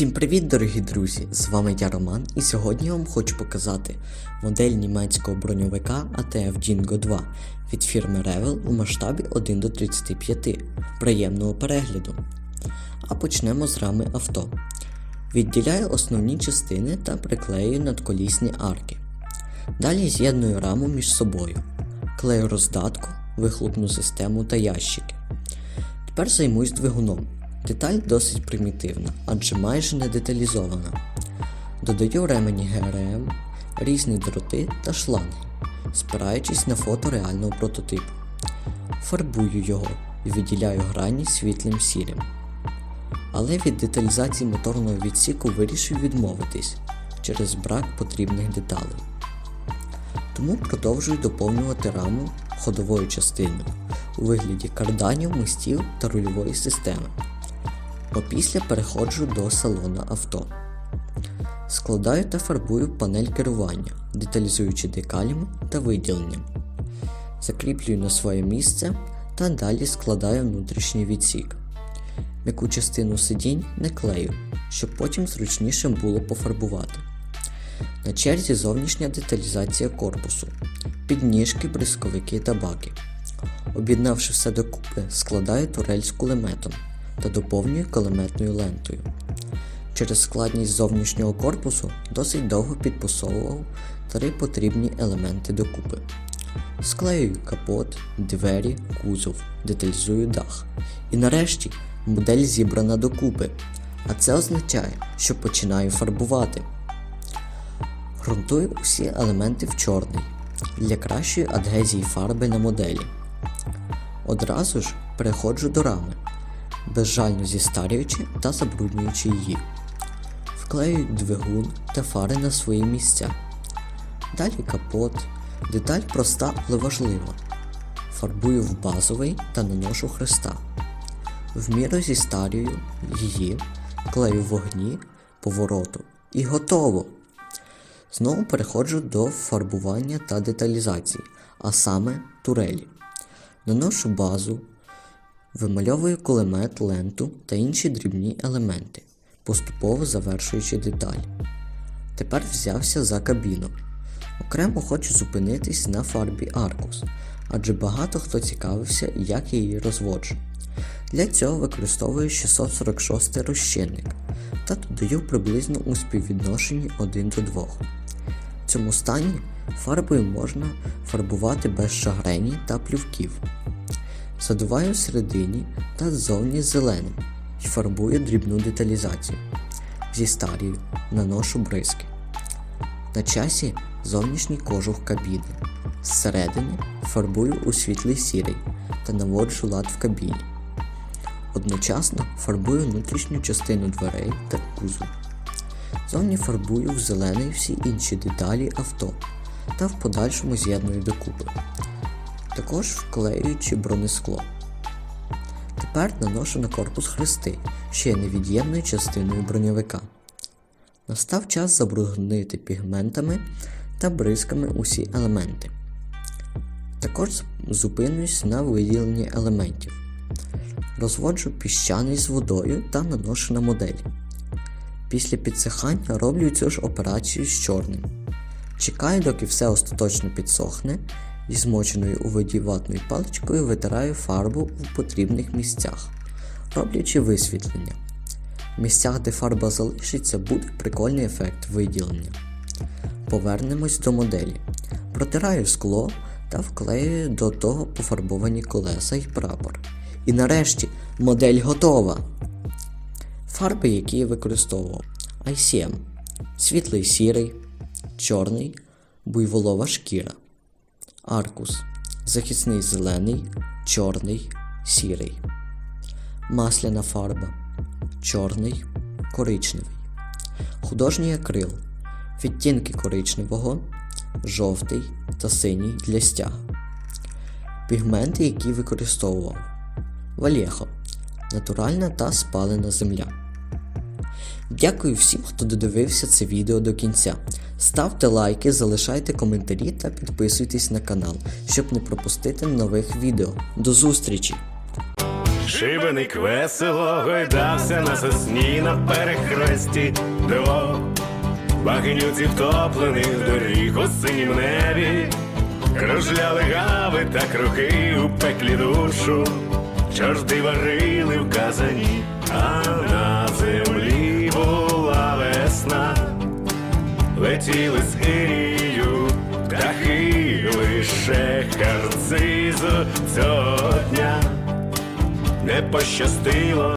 Всім привіт, дорогі друзі! З вами я Роман, і сьогодні я вам хочу показати модель німецького броньовика ATF Dingo 2 від фірми Revell у масштабі 1 до 35. Приємного перегляду. А почнемо з рами авто. Відділяю основні частини та приклею надколісні арки. Далі з'єдную раму між собою, клею роздатку, вихлопну систему та ящики. Тепер займусь двигуном. Деталь досить примітивна, адже майже не деталізована. Додаю ремені ГРМ, різні дроти та шланги, спираючись на фото реального прототипу. Фарбую його і виділяю грані світлим сірим. Але від деталізації моторного відсіку вирішив відмовитись через брак потрібних деталей. Тому продовжую доповнювати раму ходовою частиною у вигляді карданів, мостів та рульової системи. Опісля переходжу до салона авто. Складаю та фарбую панель керування, деталізуючи декалями та виділенням. Закріплюю на своє місце та далі складаю внутрішній відсік. М'яку частину сидінь не клею, щоб потім зручніше було пофарбувати. На черзі зовнішня деталізація корпусу, підніжки, бризковики та баки. Об'єднавши все докупи, складаю турель з кулеметом та доповнюю кулеметною лентою. Через складність зовнішнього корпусу досить довго підпасовував три потрібні елементи докупи. Склеюю капот, двері, кузов, деталізую дах. І нарешті модель зібрана докупи. А це означає, що починаю фарбувати. Грунтую усі елементи в чорний для кращої адгезії фарби на моделі. Одразу ж переходжу до рами, безжально зістарюючи та забруднюючи її. Вклеюю двигун та фари на свої місця. Далі капот. Деталь проста, але важлива. Фарбую в базовий та наношу хреста. В міру зістарюю її, клею вогні, повороту і готово! Знову переходжу до фарбування та деталізації, а саме турелі. Наношу базу, вимальовую кулемет, ленту та інші дрібні елементи, поступово завершуючи деталь. Тепер взявся за кабіну. Окремо хочу зупинитись на фарбі Arcus, адже багато хто цікавився, як я її розводжу. Для цього використовую 646 розчинник та додаю приблизно у співвідношенні 1 до 2. В цьому стані фарбою можна фарбувати без шагрені та плювків. Задуваю всередині та ззовні зеленим і фарбую дрібну деталізацію. Зі старію наношу бризки. На часі зовнішній кожух кабіни. Зсередини фарбую у світлий сірий та наводжу лад в кабіні. Одночасно фарбую внутрішню частину дверей та кузов. Зовні фарбую в зелений всі інші деталі авто та в подальшому з'єдную докупи, також вклеюючи бронескло. Тепер наношу на корпус хрести, що є невід'ємною частиною броньовика. Настав час забруднити пігментами та бризками усі елементи. Також зупинюсь на виділенні елементів. Розводжу піщаний з водою та наношу на модель. Після підсихання роблю цю ж операцію з чорним. Чекаю, доки все остаточно підсохне, змоченою у воді ватною паличкою витираю фарбу в потрібних місцях, роблячи висвітлення. В місцях, де фарба залишиться, буде прикольний ефект виділення. Повернемось до моделі. Протираю скло та вклеюю до того пофарбовані колеса і прапор. І нарешті модель готова. Фарби, які я використовував. ICM. Світлий сірий, чорний, буйволова шкіра. Аркус. Захисний зелений, чорний, сірий. Масляна фарба. Чорний, коричневий. Художній акрил. Відтінки коричневого, жовтий та синій для стяга. Пігменти, які використовував. Валєхо. Натуральна та спалена земля. Дякую всім, хто додивився це відео до кінця. Ставте лайки, залишайте коментарі та підписуйтесь на канал, щоб не пропустити нових відео. До зустрічі! Шибеник весело гойдався на сосні на перехресті дорог. Багнюці втоплених доріг у синім небі, кружляли гави та круки у пеклі душу, чорти варили в казані, а на землі була весна, летіли з гирію, птахи лише харцизу цього дня не пощастило.